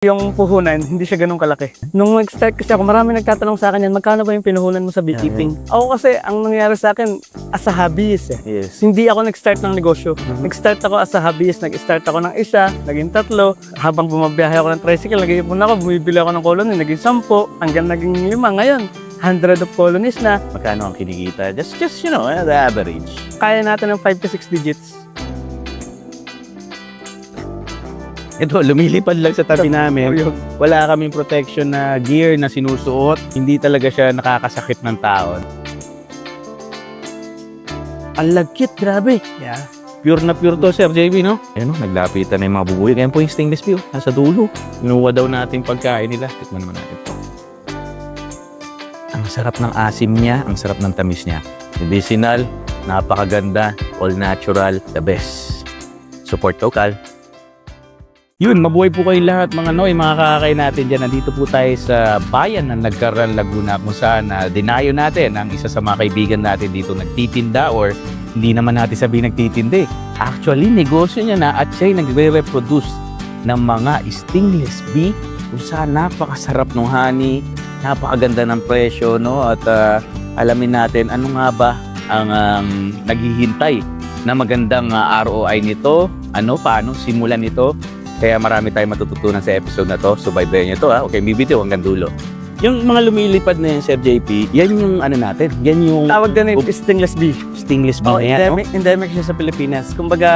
Yung puhunan, hindi siya ganun kalaki. Nung nag-start kasi ako, marami nagtatanong sa akin yan, magkano ba yung pinuhunan mo sa beekeeping? Ako kasi, ang nangyari sa akin, as a hobbyist eh. Yes. Hindi ako nag-start ng negosyo. Nag-start ako as a hobbyist. Nag-start ako ng isa, naging tatlo. Habang bumabiyahe ako ng tricycle, nag-iipon ako, bumibili ako ng colony, naging sampo, hanggang naging lima. Ngayon, 100 of colonies na. Magkano ang kinikita? Just, just you know, the average. Kaya natin ng 5 to 6 digits. Ito, lumilipad lang sa tabi namin. Wala kaming protection na gear na sinusuot. Hindi talaga siya nakakasakit ng tao. Ang lagkit, grabe. Yeah. Pure na pure to, Sir JB, no? Ayun, no, naglapitan na yung mga bubuyog. Ayan po yung stainless steel. Nasa dulo. Inuwa daw natin pagkain nila. Tikman naman natin to. Ang sarap ng asim niya, ang sarap ng tamis niya. Medicinal, napakaganda, all natural, the best. Support local. Yun, mabuhay po kayong lahat mga Noy, mga kakakain natin dyan. Nandito po tayo sa bayan ng Nagkaran, Laguna kung saan na dinayo natin ang isa sa mga kaibigan natin dito nagtitinda or hindi naman natin sabihin nagtitindi. Actually, negosyo niya na at siya'y nagre-reproduce ng mga stingless bee kung saan napakasarap ng honey, napakaganda ng presyo, no? At ah, alamin natin ano nga ba ang um, naghihintay na magandang ah, ROI nito, ano, paano simulan ito, kaya marami tayong matututunan sa episode na to. Subaybayan niyo to ha. Okay, bibitiw hanggang dulo. Yung mga lumilipad na yan, Sir JP, yan yung ano natin. Yan yung Tawag din yung stingless bee. stingless Oh, bee na yan. no? endemic, endemic siya sa Pilipinas. Kumbaga,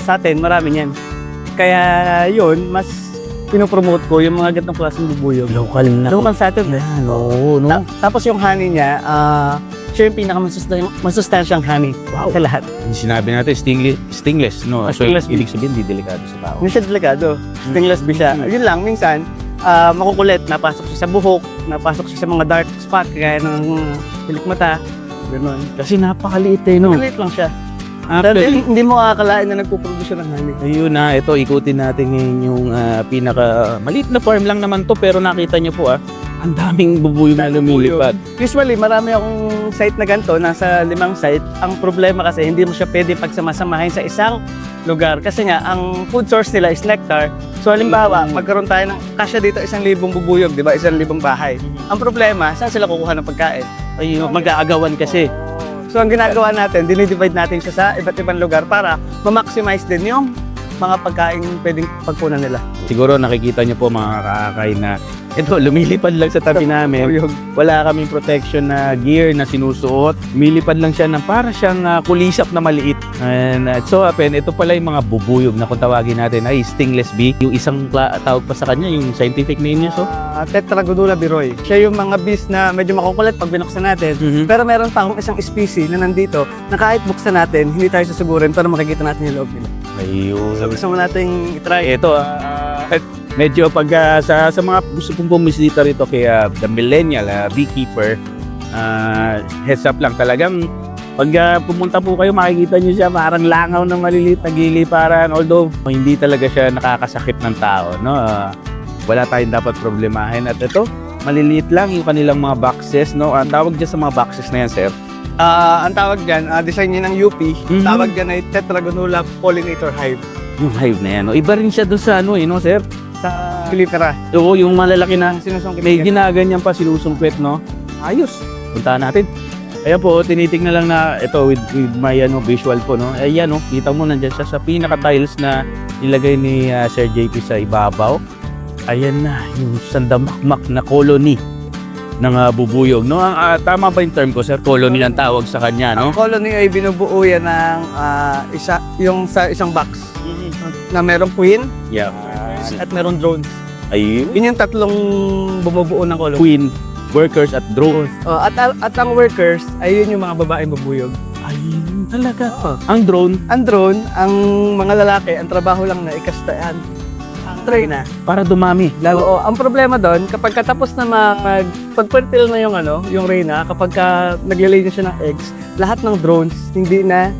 sa atin, marami niyan. Kaya yun, mas pinopromote ko yung mga ganitong klaseng bubuyog. Local na. Local sa atin eh. Oo, no? Ta- tapos yung honey niya, ah, siya yung pinakamasustansyang honey Wow. sa lahat. Sinabi natin, stingless, stingless no? Ah, So, stingless bee. ibig sabihin, di delikado sa tao. Hindi siya delikado. Stingless bee siya. Mm. Yun lang, minsan, ah, makukulit, napasok siya sa buhok, napasok siya sa mga dark spot, kaya ng pilik mata. Ganun. Kasi napakaliit eh, no? Maliit lang siya. After, hindi, hindi mo akalain na nagpuproduce siya ng honey. Ayun na, ito ikutin natin ngayon yung ah, pinaka maliit na farm lang naman to pero nakita niyo po ah, ang daming bubuyog na lumilipad. Usually, marami akong site na ganito, nasa limang site. Ang problema kasi, hindi mo siya pwede pagsamasamahin sa isang lugar. Kasi nga, ang food source nila is nectar. So, halimbawa, Mm. magkaroon tayo ng, kasya dito isang libong bubuyog, di ba? Isang libong bahay. Ang problema, saan sila kukuha ng pagkain? Ayun, mag-aagawan kasi. So, ang ginagawa natin, dinidivide natin siya sa iba't ibang lugar para ma-maximize din yung mga pagkain pwedeng pagkunan nila. Siguro nakikita niyo po mga kakakain na ito, lumilipad lang sa tabi namin. Wala kaming protection na gear na sinusuot. Lumilipad lang siya ng para siyang ah, kulisap na maliit. And uh, so happen, ito pala yung mga bubuyog na kung tawagin natin ay stingless bee. Yung isang tawag pa sa kanya, yung scientific name niya. So, Uh, Tetragodula biroy. Siya yung mga bees na medyo makukulit pag binuksan natin. Mhm. Pero meron pa akong isang species na nandito na kahit buksan natin, hindi tayo susugurin pero makikita natin yung loob nila. ayun. So gusto mo nating itry. Ito, ah, medyo pag ah, sa, sa mga gusto pong bumisita rito kay ah, the millennial ah, beekeeper, ah, heads up lang talagang pag ah, pumunta po kayo makikita niyo siya parang langaw na maliliit na giliparan. Although hindi talaga siya nakakasakit ng tao no? Ah, wala tayong dapat problemahin. At ito maliliit lang yung kanilang mga boxes no? Ang tawag dyan sa mga boxes na yan sir? Ah, ang tawag dyan, ah, design niya ng UP, Mhm. tawag dyan ay Tetragonula pollinator hive. Yung hive na yan no? iba rin siya doon sa ano eh no sir sa Pilipera. oo yung malalaki na sinusungkit May ginaganyan pa, sinusungkwit, no? Ayos. Puntahan natin. Ayan po, tinitingnan lang na ito with, with my ano, visual po, no? Ayan, no? Kita mo nandiyan siya sa pinaka-tiles na nilagay ni ah, Sir JP sa ibabaw. Ayan na, yung sandamakmak na colony ng ah, bubuyog, no? Ang, ah, tama ba yung term ko, Sir? Colony ang tawag sa kanya, no? Ang colony ay binubuo yan ng ah, isa, yung sa isang box na merong queen Yeah. at merong drones. Ayun. Yun yung tatlong bumubuo ng colony. Queen, workers at drones. Oh, at, at ang workers, ay yun yung mga babaeng bubuyog. Ayun, talaga. Oh. Ang drone, Ang drone, ang mga lalaki, ang trabaho lang na ikastaan. Ang train na. para dumami. Lalo, oh, ang problema doon, kapag katapos na mag, pag fertile na yung ano, yung reyna, kapag ka naglilay na siya ng eggs, lahat ng drones hindi na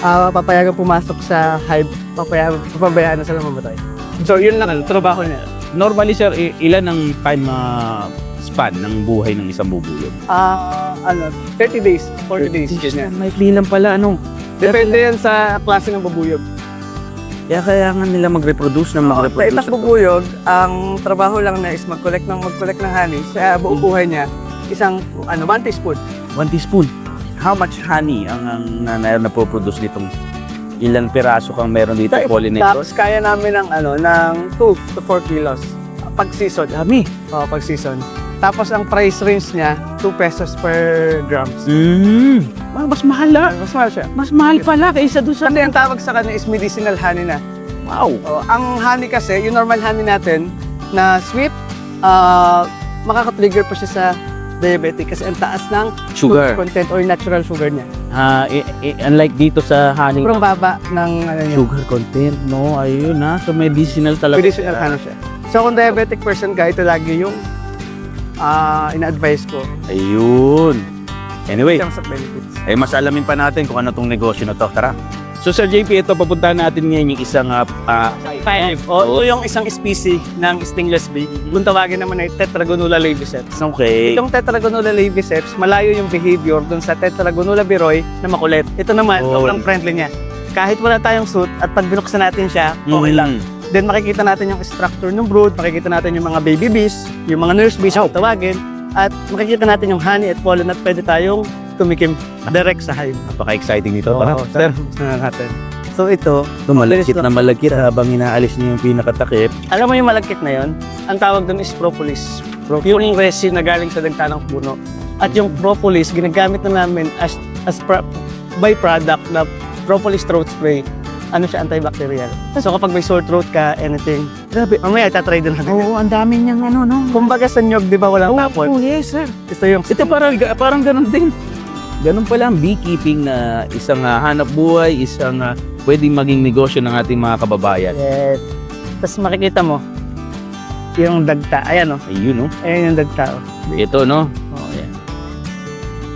ah, papayagan pumasok sa hive, papayagan, papabayaan na sila mamatay. So, yun lang, ano, trabaho niya. Normally, sir, i- ilan ang time ah, span ng buhay ng isang bubuyog? Ah, ano, 30 days, 40 days, ganyan. May lang pala, ano? Depende yan sa klase ng bubuyog. Kaya kailangan nila mag-reproduce ng Sa mag-reproduce. itak bubuyog, ang trabaho lang na is mag-collect ng mag-collect ng honey sa buong buhay niya. Isang, ano, one teaspoon. One teaspoon. How much honey ang, ang na, na, napoproduce nitong ilan piraso kang meron dito pollinator? Tapos kaya namin ng, ano, ng 2 to 4 kilos. Pag season. Dami. Oo, pag season. Tapos ang price range niya, 2 pesos per grams. Mm. Mas mahal ah. Mas mahal siya. Mas mahal pala kaysa doon sa... Kasi ang tawag sa kanya is medicinal honey na. Wow. Oh, ang honey kasi, yung normal honey natin na sweet, ah makaka-trigger pa siya sa diabetic kasi ang taas ng sugar, content or natural sugar niya. Uh, i- i- unlike dito sa honey. Sobrang baba ng ano, yun. sugar content, no? Ayun na. So medicinal talaga. Medicinal ano siya. So kung diabetic person ka, ito lagi yung uh, ina-advise ko. Ayun. Anyway, in terms of benefits. Eh, mas alamin pa natin kung ano tong negosyo na to. Tara. So Sir JP, ito papuntahan natin ngayon yung isang uh, uh, 5. O, o yung isang species ng stingless bee. Mm-hmm. Kung tawagin naman ay Tetragonula labiceps. Okay. Itong Tetragonula labiceps, malayo yung behavior dun sa Tetragonula biroi na makulit. Ito naman, oh. sobrang friendly niya. Kahit wala tayong suit at pag binuksan natin siya, okay mm. lang. Mm-hmm. Then makikita natin yung structure ng brood, makikita natin yung mga baby bees, yung mga nurse bees, oh. tawagin. At makikita natin yung honey at pollen at pwede tayong tumikim direct sa hive. Napaka-exciting nito. Oo, Tara, sir. natin. So ito, Ito, malagkit na malagkit habang inaalis niyo yung pinakatakip. alam mo yung malagkit na yon? Ang tawag doon is propolis. Yung resin na galing sa dagta ng puno. At yung propolis, ginagamit na namin as, as pra- byproduct na propolis throat spray. Ano siya, antibacterial. So kapag may sore throat ka, anything, grabe, mamaya tatry din natin. Oo, ang dami niyang ano, no? Kumbaga sa nyog, di ba walang tapon? Oh, yes, sir. Ito yung Ito parang, parang ganun din. Ganun pala ang beekeeping na isang ah, hanap buhay, isang ah, pwedeng maging negosyo ng ating mga kababayan. Yes. Tapos makikita mo, yung dagta. Ayan o. Ayun, no? Ayan yung dagta o. Ito, no? Oh, ayan.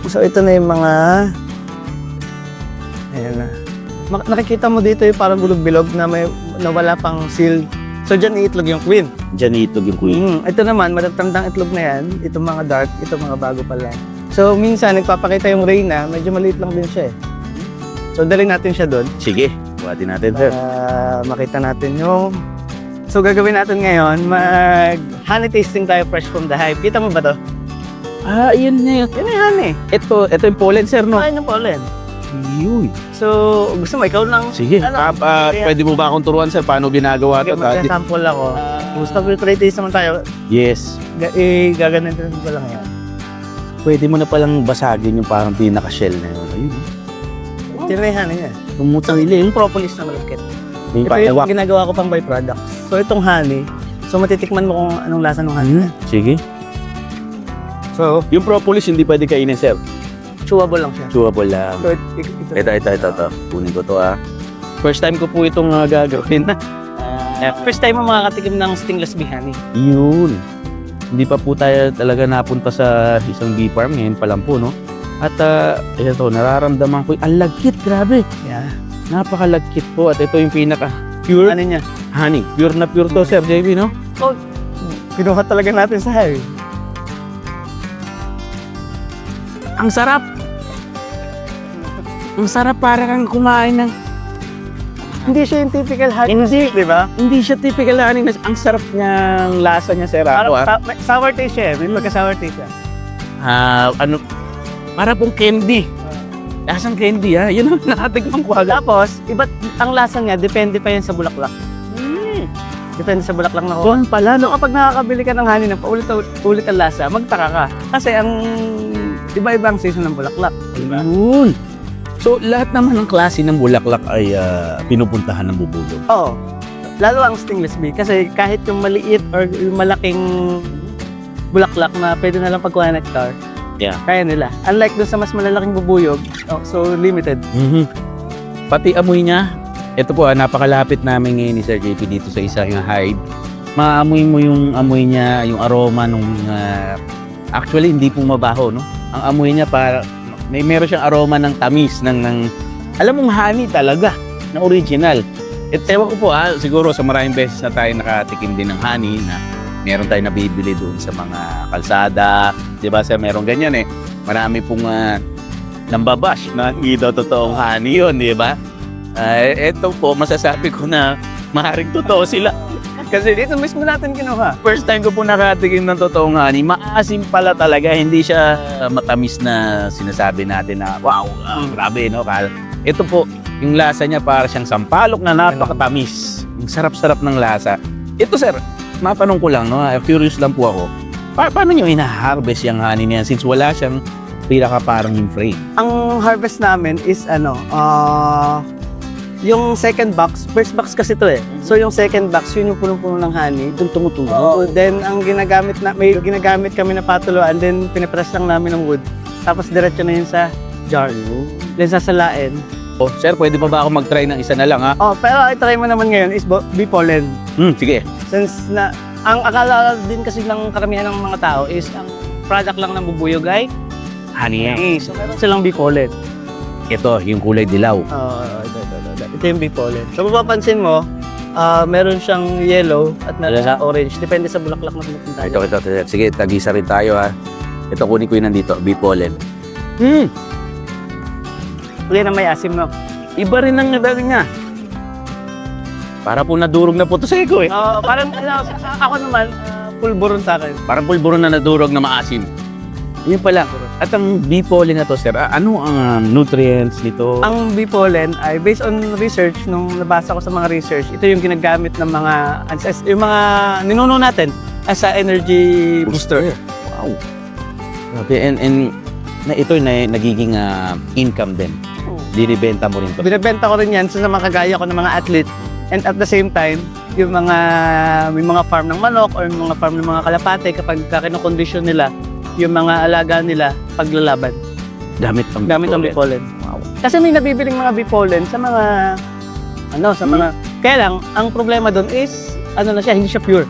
So ito na yung mga... Ayan na. Mak- nakikita mo dito yung parang gulog-bilog na may na wala pang seal. So dyan iitlog yung queen. Diyan itog yung queen. Mm, ito naman, matatandang itlog na yan. Ito mga dark, ito mga bago pa lang. So minsan nagpapakita yung reyna, medyo maliit lang din siya eh. So dali natin siya doon Sige, buhatin natin, sir. para makita natin yung... So gagawin natin ngayon, mag honey tasting tayo fresh from the hive. Kita mo ba to? Ah, yun na yun. Yan yung honey. Ito, ito yung pollen, sir, no? Kain yung pollen. Yun. So, gusto mo, ikaw lang. Sige. Ano? Ah, ah, Kaya- pwede mo ba akong turuan, sir, paano ginagawa Okay, ito? Ah, di- magka-sample ako. Gusto ko try taste naman tayo. Yes. Ga- eh, gaganatin ko lang yan. Pwede mo na palang basagin yung parang pinaka-shell na yun. Ayun. Tinahan niya. Tumutang Yung propolis na malagkit. May Ito yung ginagawa ko pang byproduct. So, itong honey, so matitikman mo kung anong lasa ng honey. Sige. So, Yung propolis hindi pwede kainin, sir. chewable lang siya. Chewable lang. So, it- it- ito. Ito, ito, ito, ito. Kunin ko to, ah. First time ko po itong ah, gagawin. Eh, first time mo makakatikim ng stingless bee honey. Yun. Hindi pa po tayo talaga napunta sa isang bee farm. Ngayon pa lang po, no? At uh, ito, nararamdaman ko, ang lagkit, grabe. Yeah. Napakalagkit po. At ito yung pinaka pure Ano niya? honey. Pure na pure to, Sir JB, no? So, kinuha talaga natin sa hive. Ang sarap. Ang sarap para kang kumain ng... Hindi siya yung typical honey. Hindi. Di ba? Hindi siya typical na honey. Ang sarap niyang lasa niya, Sir. Parang Ako, ah. sa- may sour taste siya eh. May pagka-sour taste siya. Ah, ano, para pong candy. Lasang candy, ha? Yun ang nakatigman ko agad. Tapos, iba't ang lasa niya, depende pa yan sa bulaklak. Depende sa bulaklak na Doon pala, No, kapag nakakabili ka ng honey na paulit-ulit ang lasa, magtaka ka. Kasi ang iba-iba ang season ng bulaklak. Diba? Yun. So, lahat naman ng klase ng bulaklak ay ah, pinupuntahan ng bubulong. Oo. Lalo ang stingless bee. Kasi kahit yung maliit or yung malaking bulaklak na pwede na lang pagkuha ng nectar, Yeah. kaya nila. Unlike dun sa mas malalaking bubuyog, oh, so limited. Mhm. Pati amoy niya, ito po, ah, napakalapit namin ngayon ni Sir JP dito sa isang hive. Maamoy mo yung amoy niya, yung aroma nung... ah, actually, hindi po mabaho, no? Ang amoy niya para... May meron siyang aroma ng tamis, ng... ng alam mong honey talaga, na original. At ewan ko po ha, siguro sa maraming beses na tayo nakatikim din ng honey na meron tayo nabibili doon sa mga kalsada. Di ba sir, meron ganyan eh. Marami pong ah, nambabash na hindi daw totoong honey yun, di ba? Ay, eto po, masasabi ko na maaaring totoo sila. Kasi Dito mismo natin kinuha. first time ko po nakatikim ng totoong honey, maasim pala talaga. Hindi siya uh, matamis na sinasabi natin na, wow, ah, Mm. grabe, no? Kal- Ito po, yung lasa niya para siyang sampalok na napakatamis. Yung sarap-sarap ng lasa. Ito sir, matanong ko lang, no? Ah, curious lang po ako. Pa- paano nyo ina-harvest yung honey niya since wala siyang pinaka parang yung frame? Ang harvest namin is ano, ah yung second box, first box kasi to eh. So yung second box, yun yung punong-puno ng honey, doon tumutulo. Then ang ginagamit na, may ginagamit kami na patuluan, then pinipress lang namin ng wood. Tapos diretso na yun sa jar. Then sasalain. Oh, sir, pwede pa ba ako mag-try ng isa na lang, ha? Oh, pero i-try mo naman ngayon is bee pollen. Hmm, sige. Since na, ang akala din kasi ng karamihan ng mga tao is ang product lang ng bubuyog ay Honey eh, so meron silang bee pollen. Ito, yung kulay dilaw. Oo, ito, ito, ito, ito. Ito yung bee pollen. So, mapapansin mo, ah, meron siyang yellow at meron siyang orange. Depende sa bulaklak na pinupunta Ito, ito, ito. Sige, tagisa rin tayo, ha? Ito, kunin ko yun nandito, bee pollen. Hmm, Yan ang may asim, no? iba rin ang nadaling niya. Para po nadurog na po to sa eko, eh. Oo, parang, ano, ako naman, ah, pulburon sa akin. Parang pulburo na nadurog na maasim. Yun pala. At ang bee pollen na to, sir, ano ang ah, nutrients nito? Ang bee pollen ay based on research, nung nabasa ko sa mga research, ito yung ginagamit ng mga, yung mga ninuno natin as a energy booster. Wow. Grabe, and, and na ito na nagiging ah, income din. Dinibenta mo rin to. Binibenta ko rin yan sa mga kagaya ko ng mga athlete. And at the same time, yung mga may mga farm ng manok or mga farm ng mga kalapate kapag kinokondisyon nila yung mga alaga nila paglalaban. Gamit ang Gamit ang bee pollen. Wow. Kasi may nabibiling mga bee pollen sa mga ano, sa mga kaya lang ang problema doon is ano na siya, hindi siya pure.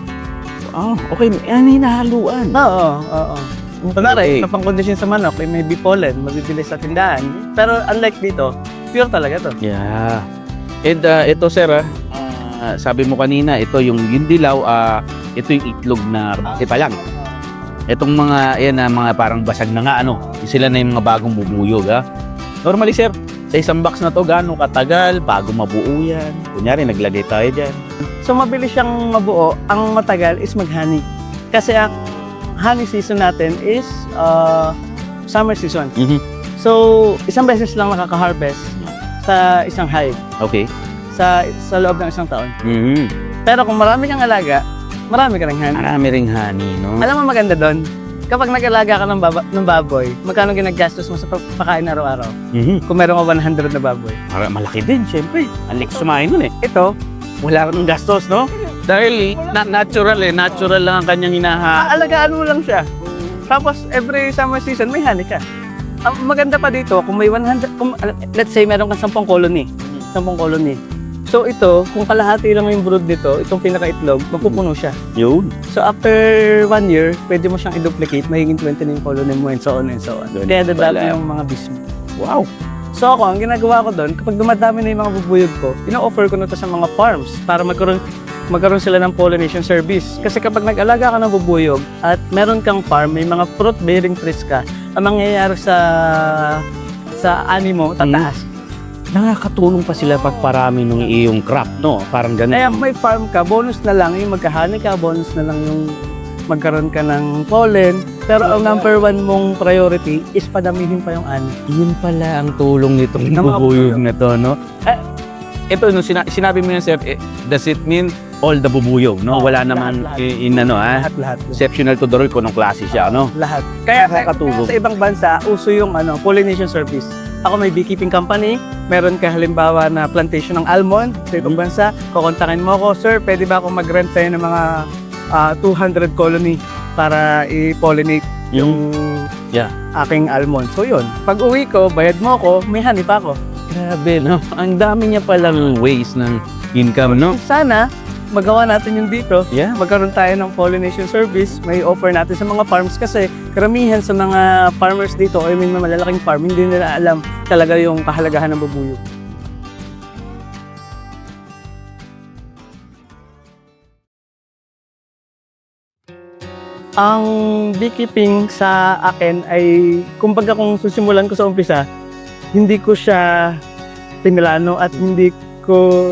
Oh, okay. Ano hinahaluan? Oo, oo. Okay. Kunwari, na pang-condition sa manok, eh, may bee pollen, mabibili sa tindahan. Pero unlike dito, pure talaga to. Yeah. And uh, ito sir, ah, ah, sabi mo kanina, ito yung yung dilaw, ah, ito yung itlog na ito lang. Itong mga, yan na mga parang basag na nga, ano, sila na yung mga bagong bubuyog, ha? Normally sir, sa isang box na to, gaano katagal, bago mabuo yan? Kunyari, naglagay tayo dyan. So mabilis siyang mabuo, ang matagal is mag-honey. Kasi ang honey season natin is uh, summer season. Mhm. So isang beses lang nakaka-harvest sa isang hive Okay. sa sa loob ng isang taon. Mhm. Pero kung marami kang alaga, marami ka ring honey. Marami ring honey, no? Alam mo maganda doon? Kapag nag-alaga ka ng, baba, ng baboy, magkano ginagastos mo sa pagpakain araw-araw? Mhm. Kung meron ka 100 na baboy. Mara- Malaki din, syempre. Ang liks sumain nun eh. Ito, Wala ka ng gastos, no? Dahil na- natural eh, natural lang ang kanyang hinaha. aalagaan mo lang siya. Tapos every summer season may honey ka. Ang maganda pa dito, kung may 100, kung, uh, let's say meron kang 10 colony. 10 colony. So ito, kung kalahati lang yung brood nito, itong pinakaitlog, mapupuno siya. Yun. So after one year, pwede mo siyang i-duplicate, magiging 20 na yung colony mo and so on and so on. Ganun Kaya dadami yung mga bees mo. Wow. So ako, ang ginagawa ko doon, kapag dumadami na yung mga bubuyog ko, ino-offer ko na to sa mga farms para magkaroon magkaroon sila ng pollination service. Kasi kapag nag-alaga ka ng bubuyog at meron kang farm, may mga fruit-bearing trees ka, ang mangyayari sa sa ani mo, tataas. Nakakatulong pa sila pagparami ng iyong crop, no? Parang ganun. Kaya may farm ka, bonus na lang yung magkahani ka, bonus na lang yung magkaroon ka ng pollen. Pero ang number one mong priority is padamihin pa yung ani. Yun pala ang tulong nitong bubuyog na to, no? Eh, ito, no, sina- sinabi mo yan, sir, eh, does it mean all the bubuyog, no? Oh, Wala naman lahat, lahat. in, in ano, ah? Lahat-lahat. Exceptional to the rule kung anong klase siya, no? Lahat. Kaya, Nakakatulong. kaya sa ibang bansa, uso yung ano, pollination service. Ako may beekeeping company, meron ka halimbawa na plantation ng almond sa ibang Mhm. bansa, kukontakin mo ako, sir, pwede ba akong mag-rent sa'yo ng mga ah, 200 colony para i-pollinate yung Yeah. aking almond. So yun, pag uwi ko, bayad mo ako, may honey pa ako. Grabe, no? Ang dami niya palang ways ng income, no? Sana, magawa natin yung dito. Yeah. magkaroon tayo ng pollination service, may offer natin sa mga farms kasi karamihan sa mga farmers dito may mga malalaking farm, hindi nila alam talaga yung kahalagahan ng bubuyog. Ang beekeeping sa akin ay, kumbaga kung susimulan ko sa umpisa, hindi ko siya pinilano at hindi ko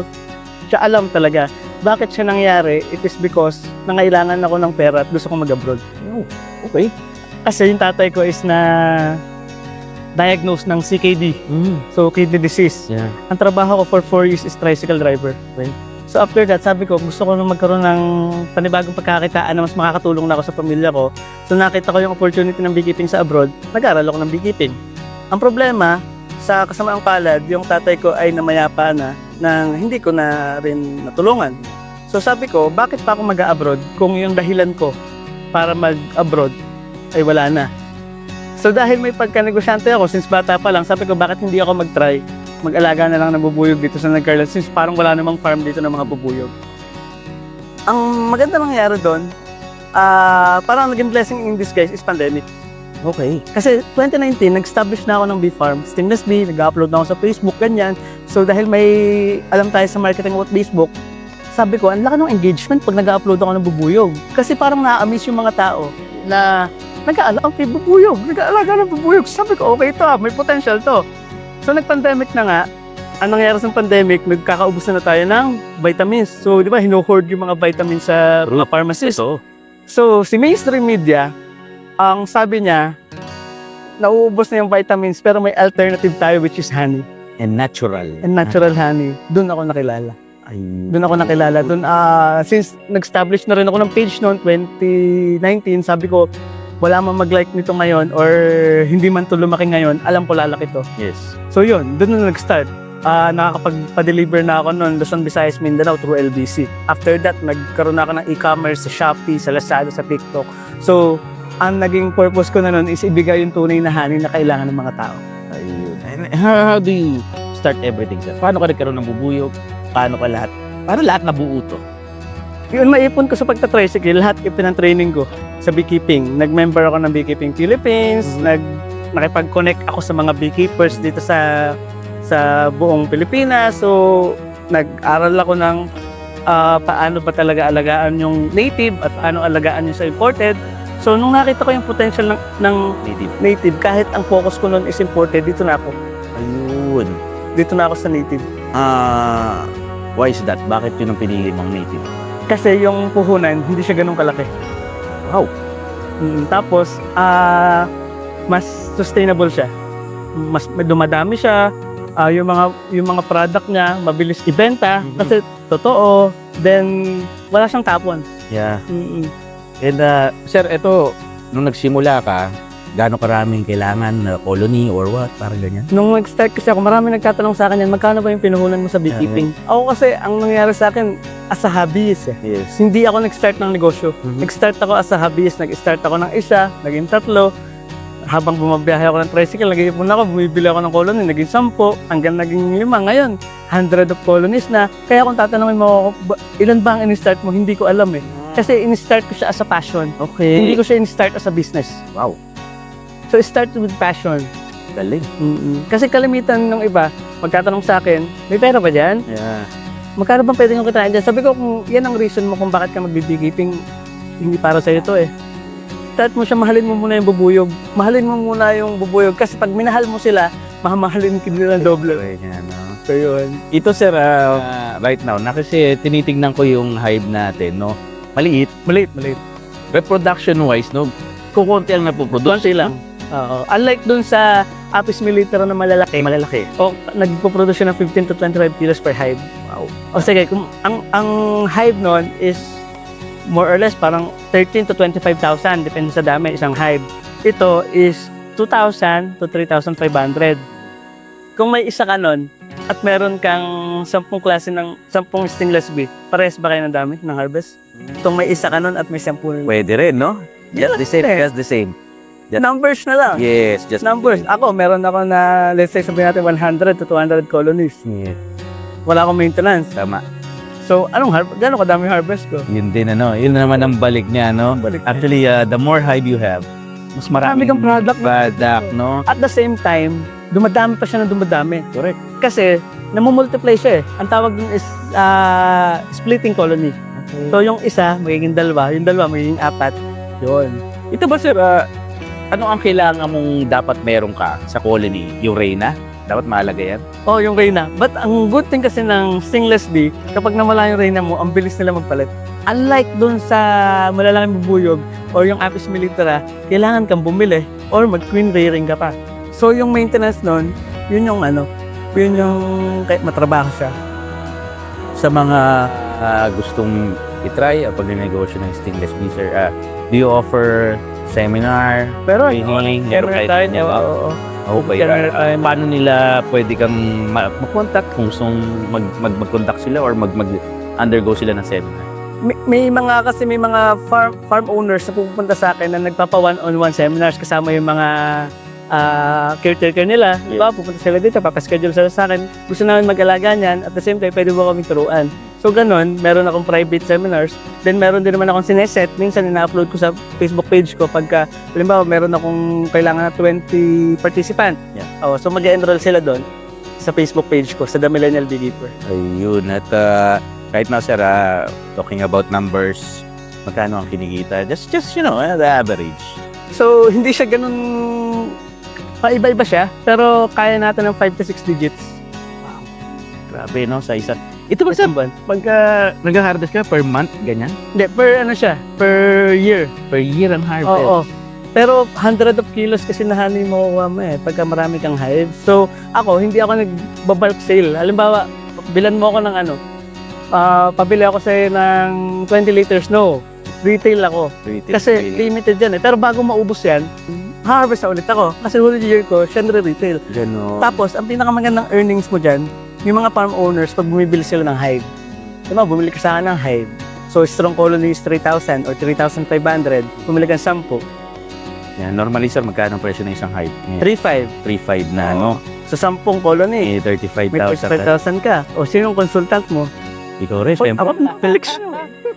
siya alam talaga. Bakit siya nangyari? It is because nangailangan ako ng pera at gusto ko mag-abroad. Oh, okay. Kasi yung tatay ko is na diagnosed ng CKD, Mm. so kidney disease. Yeah. Ang trabaho ko for 4 years is tricycle driver. Okay. So after that, sabi ko, gusto ko na magkaroon ng panibagong pagkakitaan na mas makakatulong na ako sa pamilya ko. So nakita ko yung opportunity ng beekeeping sa abroad, nag-aral ako ng beekeeping. Ang problema, sa kasamaang palad, yung tatay ko ay namayapa na nang hindi ko na rin natulungan. So sabi ko, bakit pa ako mag-abroad kung yung dahilan ko para mag-abroad ay wala na. So dahil may pagka-negosyante ako since bata pa lang, sabi ko bakit hindi ako mag-try mag-alaga na lang ng bubuyog dito sa Nagcarlan since parang wala namang farm dito ng mga bubuyog. Ang maganda nangyari doon, ah parang naging blessing in disguise is pandemic. Okay. Kasi 2019, nag-establish na ako ng bee farm, Stingless Bee, nag-upload na ako sa Facebook, ganyan. So dahil may alam tayo sa marketing about Facebook, sabi ko, ang laki ng engagement pag nag-upload ako ng bubuyog. Kasi parang na-amaze yung mga tao na nag-aalaga okay, bubuyog, nag-aalaga ng bubuyog. Sabi ko, okay to, ah, may potential to. So nag-pandemic na nga, ang nangyari sa pandemic, nagkakaubos na tayo ng vitamins. So, di ba, hino-hoard yung mga vitamins sa mga pharmacies. Ito. So, si mainstream media, ang sabi niya, nauubos na yung vitamins pero may alternative tayo which is honey. And natural. And natural honey. Doon ako nakilala. Ay. Doon ako nakilala. Doon, ah, since nag-establish na rin ako ng page noon, 2019, sabi ko, wala man mag-like nito ngayon or hindi man to lumaki ngayon, alam ko lalaki to. Yes. So yun, doon na nag-start. Ah, nakakapag-deliver na ako noon Luzon, Visayas, Mindanao through LBC. After that, nagkaroon na ako ng e-commerce sa Shopee, sa Lazada, sa TikTok. So, ang naging purpose ko na noon is ibigay yung tunay na honey na kailangan ng mga tao. Ayun. And how, do you start everything, sir? Paano ka nagkaroon ng bubuyog? Paano ka lahat? Paano lahat nabuo to? Yun, maipon ko sa pagta-tricycle, lahat ipinang-training ko sa beekeeping. Nag-member ako ng Beekeeping Philippines, Mhm. nag nakipag-connect ako sa mga beekeepers dito sa sa buong Pilipinas. So, nag-aral ako ng ah, paano ba talaga alagaan yung native at paano alagaan yung sa imported. So, nung nakita ko yung potential ng, ng Native. native, kahit ang focus ko noon is imported, dito na ako. Ayun. Dito na ako sa native. Ah, why is that? Bakit yun ang pinili mong native? Kasi yung puhunan, hindi siya ganun kalaki. Wow. Mm, tapos, ah mas sustainable siya. Mas may dumadami siya. Ah, yung mga yung mga product niya mabilis ibenta Mhm. kasi totoo. Then wala siyang tapon. Yeah. Mm-mm. And uh, sir, ito, nung nagsimula ka, gaano karaming kailangan na colony or what? Parang ganyan? Nung nag-start kasi ako, marami nagtatanong sa akin yan, magkano ba yung pinuhunan mo sa beekeeping? Ako kasi, ang nangyari sa akin, as a hobbyist eh. Yes. Hindi ako nag-start ng negosyo. Mhm. Nag-start ako as a hobbyist, nag-start ako ng isa, naging tatlo. Habang bumabiyahe ako ng tricycle, nag-iipon ako, bumibili ako ng colony, naging sampo, hanggang naging lima. Ngayon, hundred of colonies na. Kaya kung tatanungin mo ako, "Ba- ilan ba ang in-start mo? Hindi ko alam eh. Kasi in-start ko siya as a passion. Okay. Hindi ko siya in-start as a business. Wow. So, start with passion. Galing. Mm-mm. Kasi kalimitan ng iba, magtatanong sa akin, may pera ba dyan? Yeah. Magkano bang pwede nyo kitain dyan? Sabi ko, kung yan ang reason mo kung bakit ka magbibigiping, hindi para sa'yo to eh. Start mo siya, mahalin mo muna yung bubuyog. Mahalin mo muna yung bubuyog kasi pag minahal mo sila, mamahalin ka nila ng doble. Okay, yan, no? So yun. Ito sir, ah, right now, na kasi tinitingnan ko yung hive natin, no? Maliit. Maliit, maliit. Reproduction-wise, no? Kukunti ang napoproduce. Lang. Oo. Unlike dun sa Apis mellifera na malalaki, Malalaki. o nagpo-produce siya ng 15 to 25 kilos per hive. Wow. O sige, kung ang ang hive nun is more or less parang 13 to 25,000 depende sa dami isang hive. Ito is 2,000 to 3,500. Kung may isa ka nun at meron kang 10 klase ng 10 stingless bee, parehas ba kayo ng dami ng harvest? Kung may isa ka nun at may 10 nun. Pwede rin, no? Just the same, Eh. just the same. Numbers na lang. Yes, just Numbers. Ako, meron ako na, let's say, sabihin natin 100 to 200 colonies. Yeah, Wala akong maintenance. tama. So, anong harvest? Gano'ng kadami harvest ko? Yun din, ano? Yun naman ang balik niya, no? Balik. Actually, uh, the more hive you have, mas marami kang product. product, no? At the same time, dumadami pa siya ng dumadami. Correct. Kasi, namumultiply siya eh. Ang tawag dun is ah, splitting colony. So, yung isa, magiging dalawa. Yung dalawa, magiging apat. Yun. Ito ba, sir, uh, ano ang kailangan mong dapat meron ka sa colony? Yung reyna? Dapat mahalaga yan. Oh, yung Reyna. But ang good thing kasi ng stingless bee, kapag nawala yung Reyna mo, ang bilis nila magpalit. Unlike dun sa malalaking bubuyog or yung Apis mellifera, kailangan kang bumili or mag-queen rearing ka pa. So yung maintenance nun, yun yung ano, yun yung kahit matrabaho siya. Sa mga ah, gustong itry ang pagnenegosyo ng stingless bee, sir, ah, do you offer seminar, Pero training, meron kahit tayo ano niya. ba? Oo. Okay. Meron. Ah, paano nila pwede kang ma- mag-contact kung gustong mag, mag, mag-contact sila or mag, mag undergo sila ng seminar? May, may mga kasi may mga farm farm owners na pupunta sa akin na nagpapa one-on-one seminars kasama yung mga ah, caretaker nila. Di ba? Pupunta sila dito, papaschedule sila sa akin. Gusto namin mag-alaga niyan. At the same time, pwede mo kami turuan. So, ganun. Meron akong private seminars. Then, meron din naman akong sineset. Minsan, ina-upload ko sa Facebook page ko pagka, halimbawa, meron akong kailangan na 20 participant. Yeah. Oh, so, mag-enroll sila doon sa Facebook page ko, sa The Millennial Beekeeper. Ayun. At ah, right now, sir, ah, talking about numbers, magkano ang kinikita? Just, just you know, ah, the average. So, hindi siya ganun paiba-iba siya, pero kaya natin ng 5 to 6 digits. Grabe, no? Sa isa. Ito ba, buwan. pagka nag-harvest ka per month, ganyan? Hindi, per ano siya, per year. Per year ang harvest. Oo. Pero 100 of kilos kasi na honey makukuha mo eh, pagka marami kang hive. So, ako, hindi ako nag-bulk sale. Halimbawa, bilan mo ako ng ano, ah, pabili ako sa'yo ng 20 liters, no. Retail ako. Retail Kasi trading. limited yan eh. Pero bago maubos yan, harvest na ulit ako. Kasi huli year ko, siya retail. Ganon. Tapos, ang pinakamagandang earnings mo dyan, yung mga farm owners, pag bumibili sila ng hive. Diba, bumili ka sa akin ng hive. So, strong colony is 3,000 or 3,500. Bumili ka ng 10. Yan, normally, sir, magkano ang presyo ng isang hive? 3,500. 3.5 na, no? Sa 10 colony, Eh, may 35,000 ka. 35,000 ka. O, sinong consultant mo? Ikaw rin, Oy, siyempre. ako, Felix.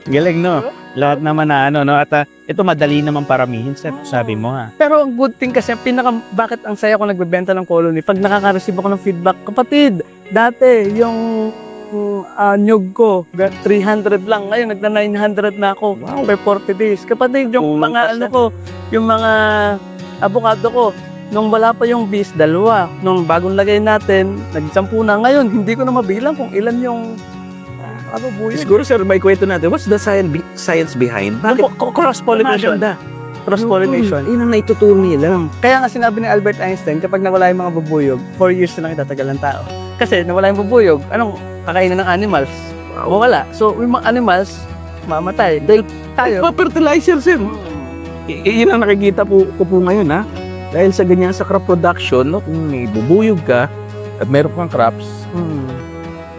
Galing, no? Lahat naman na ano, no? At ah, ito madali naman paramihin, sir. Sabi mo, ha? Pero ang good thing kasi, pinaka, bakit ang saya ko nagbebenta ng colony, pag nakaka-receive ako ng feedback, kapatid, dati, yung uh, nyug ko, ga- 300 lang. Ngayon, nagna 900 na ako per 40 days. Kapatid, yung mga ano ko, yung mga avocado ko, nung wala pa yung bees, dalawa. Nung bagong lagay natin, nagsampu na. Ngayon, hindi ko na mabilang kung ilan yung ano buhay. Siguro sir, may kwento natin. What's the science, be- science behind? Co- cross-pollination. Maganda. Cross-pollination. Yun ang naituturo nila. Kaya nga sinabi ni Albert Einstein, kapag nawala yung mga bubuyog, 4 years na lang itatagal ng tao. Kasi nawala yung bubuyog, anong kakainin ng animals? Wala. So, yung mga animals, mamatay. Dahil tayo, Pa-fertilizer sir. I- i- yun ang nakikita po, ko po ngayon ha. Dahil sa ganyan sa crop production, no, kung may bubuyog ka at meron kang crops, hmm.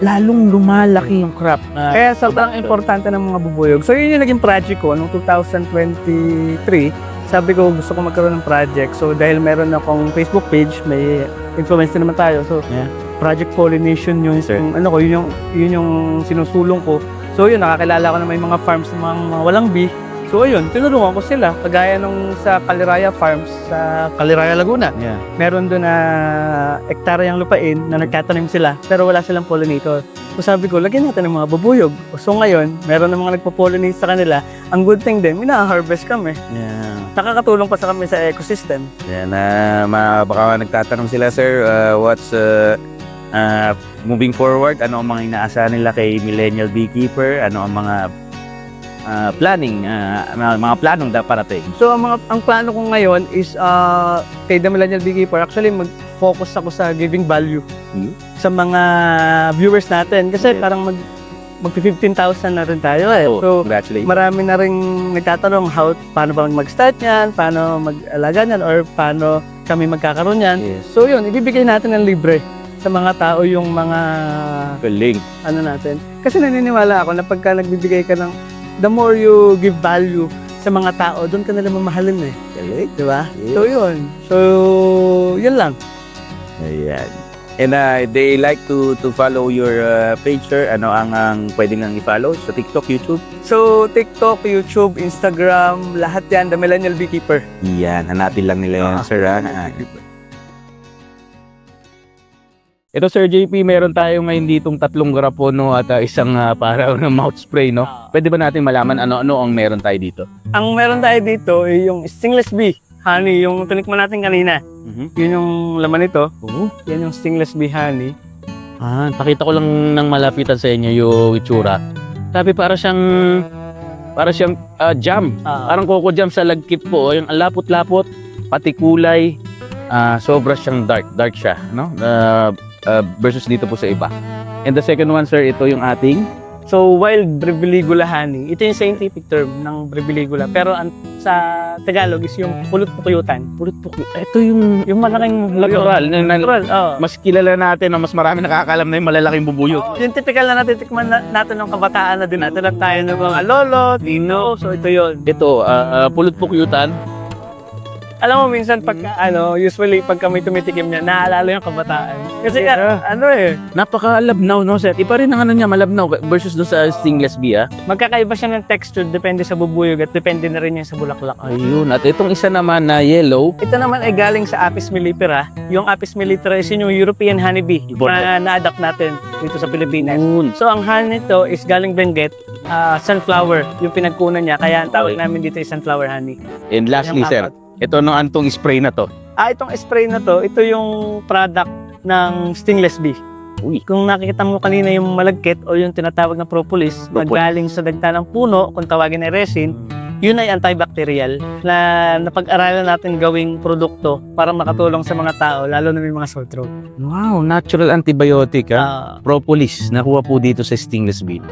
Lalong lumalaki yung crop. Na, Kaya sobrang importante ng mga bubuyog. So, yun yung naging project ko noong 2023. Sabi ko, gusto ko magkaroon ng project. So, dahil meron akong Facebook page, may influence naman tayo. So, Yeah. Project Pollination yun. Sir. Yung, ano ko, yun yung, yun yung sinusulong ko. So, yun, nakakilala ko na may mga farms ng mga, mga walang bee. So, ayun, tinulungan ko sila. Kagaya nung sa Caliraya Farms sa Caliraya, Laguna. Yeah. Meron doon na ektaryang lupain na nagtatanim sila pero wala silang pollinator. So sabi ko, lagyan natin ng mga bubuyog. So ngayon, meron na mga nagpo-pollinate sa kanila. Ang good thing din, ina-harvest kami. Yeah. Nakakatulong pa sa kami sa ecosystem. Yan, na ma, baka nagtatanong sila, sir, uh, what's uh, uh, moving forward? Ano ang mga inaasahan nila kay Millennial Beekeeper? Ano ang mga uh, planning, uh, mga, mga planong dapat parating? So ang mga ang plano ko ngayon is uh, kay The Millennial Beekeeper, actually mag-focus ako sa giving value Hmm. sa mga viewers natin. Kasi Okay. parang mag mag 15,000 na rin tayo eh. Oh, So congratulations. marami na rin nagtatanong how, paano ba mag-start yan, paano mag-alaga yan, or paano kami magkakaroon yan. Yes. So yun, ibibigay natin ng libre sa mga tao yung mga Galing. ano natin. Kasi naniniwala ako na pagka nagbibigay ka ng, the more you give value sa mga tao, doon ka nila mamahalin eh. Galing. Di ba? Yes. So yun. So, yun lang. Ayan. And uh, they like to to follow your uh, page, sir. Ano ang, ang pwede nang i-follow sa TikTok, YouTube? So, TikTok, YouTube, Instagram, lahat yan, The Millennial Beekeeper. Yan, hanapin lang nila yan, Ah. sir. Ha? Ito, Sir JP, meron tayo ngayon ditong tatlong grapono at uh, isang uh, paraw ng mouth spray, no? Pwede ba natin malaman ano-ano ang meron tayo dito? Ang meron tayo dito ay yung stingless bee. honey, yung tinikman natin kanina. Mhm. Yun yung laman nito. Oo. Yan yung stingless bee honey. Ah, pakita ko lang ng malapitan sa inyo yung itsura. Sabi para siyang para siyang ah, jam. Ah, Parang coco jam sa lagkip po. oh. Yung lapot-lapot, pati kulay, ah, sobra siyang dark. Dark siya, no? Ah, ah, versus dito po sa iba. And the second one, sir, ito yung ating So, wild Breviligula honey. Ito yung scientific term ng Breviligula. Pero ang, sa Tagalog is yung pulot pukuyutan. pulot po. Ito yung Yung malaking natural. Na, na- Natural, oo. mas kilala natin na mas marami nakakalam na yung malalaking bubuyog. Oo, yung typical na natitikman na, natin ng kabataan na din natin lang tayo ng mga lolo, tino. So, ito yun. Ito, ah, ah, pulot po kuyutan. Alam mo, minsan pagka, ano, usually pagka may tumitikim niya, naalala yung kabataan. Kasi, Yeah. ano eh, Napakalabnaw, no, sir? Iba rin ang ano niya, malabnaw versus doon sa stingless bee, ah. magkakaiba siya ng texture depende sa bubuyog at depende na rin yan sa bulaklak. Ayun. At itong isa naman na yellow, Ito naman ay galing sa Apis mellifera. Yung Apis mellifera is yun yung European honeybee Imported. na na-adapt natin dito sa Pilipinas. Yun. So, ang honey nito is galing Benguet, ah, sunflower, yung pinagkunan niya. Kaya ang tawag Okay. namin dito is sunflower honey. And lastly, Yung sir, apat. Ito no antong spray na to. Ah, itong spray na to, ito yung product ng stingless bee. Uy. Kung nakikita mo kanina yung malagkit o yung tinatawag na propolis, Propolis. magaling sa dagta ng puno, kung tawagin ay resin, yun ay antibacterial na napag-aralan natin gawing produkto para makatulong sa mga tao, lalo na may mga sore throat. Wow, natural antibiotic, ah. Ah, Propolis, nakuha po dito sa stingless bee.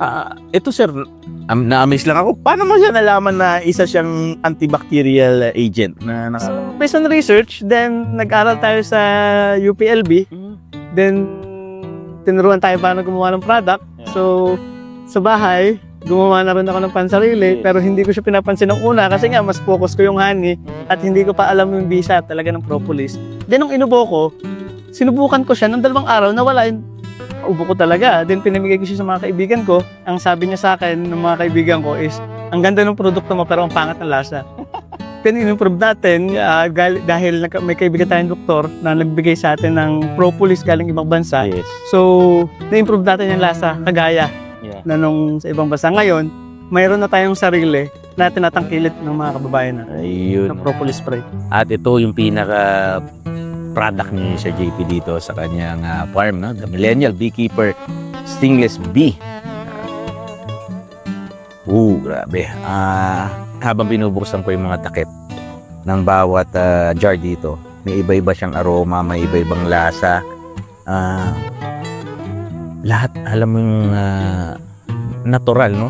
Ah, ito sir, um, na-amaze lang ako. Paano mo siya nalaman na isa siyang antibacterial agent na nasa... so, based on research, then nag-aral tayo sa UPLB, then tinuruan tayo paano gumawa ng product. So, sa bahay, gumawa na rin ako ng pansarili, pero hindi ko siya pinapansin ng una kasi nga mas focus ko yung honey at hindi ko pa alam yung bisa talaga ng propolis. Then nung inubo ko, sinubukan ko siya ng dalawang araw na wala yung ubo ko talaga. Then pinamigay ko siya sa mga kaibigan ko. Ang sabi niya sa akin ng mga kaibigan ko is, ang ganda ng produkto mo pero ang pangat ng lasa. Then in-improve natin gal- dahil may kaibigan tayong doktor na nagbigay sa atin ng propolis galing ibang bansa. Yes. So, na-improve natin yung lasa kagaya Yeah. na nung sa ibang bansa. Ngayon, mayroon na tayong sarili na tinatangkilit ng mga kababayan natin Ayun. ng propolis spray. At ito yung pinaka product ni Sir JP dito sa kanyang ah, farm, no? The Millennial Beekeeper Stingless Bee. Uh, grabe. Ah, habang binubuksan ko yung mga takip ng bawat ah, jar dito, may iba-iba siyang aroma, may iba-ibang lasa. Ah, lahat, alam mo yung ah, natural, no?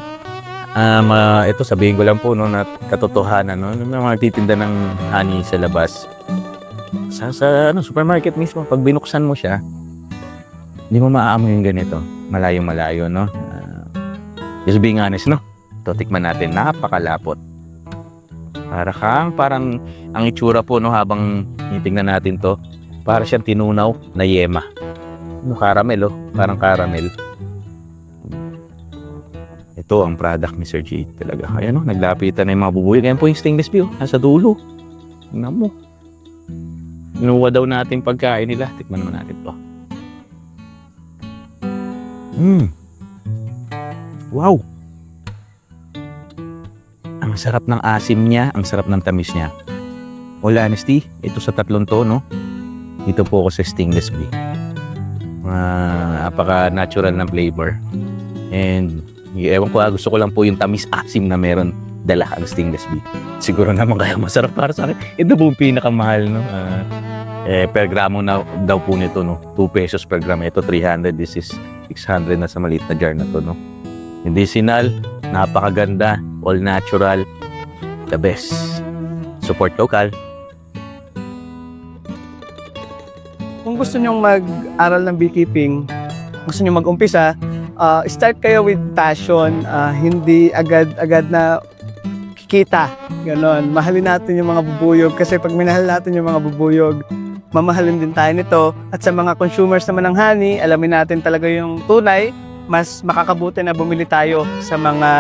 Um, ah, ito sabihin ko lang po no na katotohanan no yung mga nagtitinda ng honey sa labas sa, sa ano, supermarket mismo pag binuksan mo siya hindi mo maaamoy yung ganito malayo malayo no Ah, just being honest no ito tikman natin napakalapot para kang parang ang itsura po no habang titingnan natin to para siyang tinunaw na yema no, caramel oh parang caramel ito ang product ni Sir G talaga. Ayan o, naglapitan na yung mga bubuyog. Ayan po yung stainless steel. Nasa dulo. Tingnan mo. Inuwa daw natin pagkain nila. Tikman naman natin to. Mm. Wow. Ang sarap ng asim niya. Ang sarap ng tamis niya. All honesty, ito sa tatlong to, no? Dito po ako sa stainless bee. Ah, napaka-natural ng flavor. And Ewan ko, ah, gusto ko lang po yung tamis-asim na meron dala ang stainless bee. Siguro naman kaya masarap para sa akin. Ito po pinakamahal, no? Ah, eh, per gramo na daw po nito, no? 2 pesos per gram. Ito, 300. This is 600 na sa maliit na jar na to, no? Medicinal, napakaganda, all natural, the best. Support local. Kung gusto nyong mag-aral ng beekeeping, gusto nyong mag-umpisa, ah, start kayo with passion, ah, hindi agad-agad na kikita. Ganon. Mahalin natin yung mga bubuyog kasi pag minahal natin yung mga bubuyog, mamahalin din tayo nito. At sa mga consumers naman ng honey, alamin natin talaga yung tunay, mas makakabuti na bumili tayo sa mga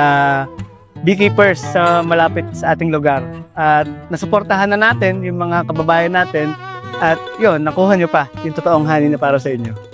beekeepers sa malapit sa ating lugar. At nasuportahan na natin yung mga kababayan natin at yun, nakuha nyo pa yung totoong honey na para sa inyo.